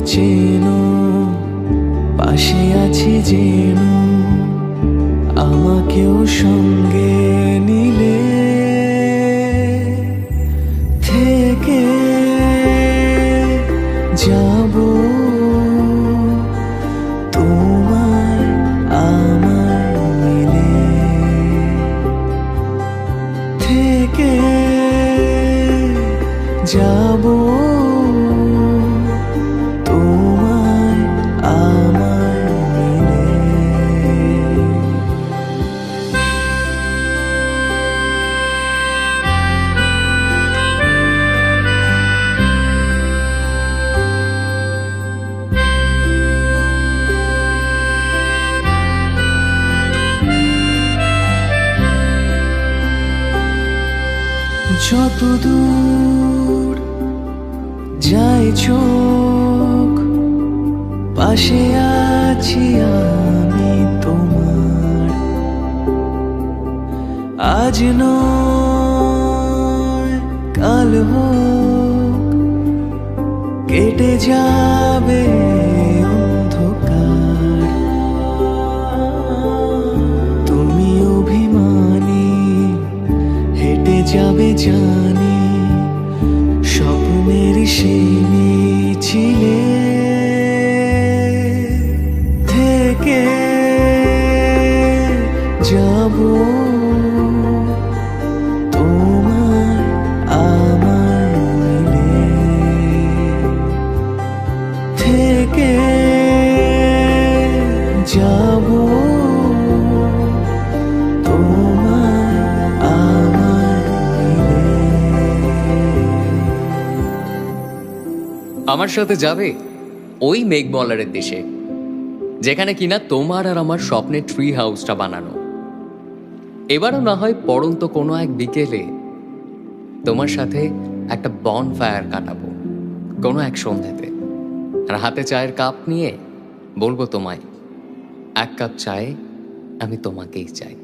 চেনো পাশে আছি যেন আমাকেও সঙ্গে নিলে থেকে যাব। তোমার আমার থেকে যাব। যত দূর যায় চোখ পাশে আছি আমি তোমার। আজ নয় কাল হোক কেটে যাবে জানি স্বপ্নের সেই মিছিলে থেকে যাব। তোমার আমার থেকে আমার সাথে যাবে? ওই মেঘমলারের দেশে, যেখানে কিনা তোমার আর আমার স্বপ্নের ট্রি হাউসটা বানানো। এবারও না হয় পড়ন্ত কোনো এক বিকেলে তোমার সাথে একটা বন ফায়ার কাটাবো, কোনো এক সন্ধ্যাতে। আর হাতে চায়ের কাপ নিয়ে বলব তোমায়, এক কাপ চায়ে আমি তোমাকেই চাই।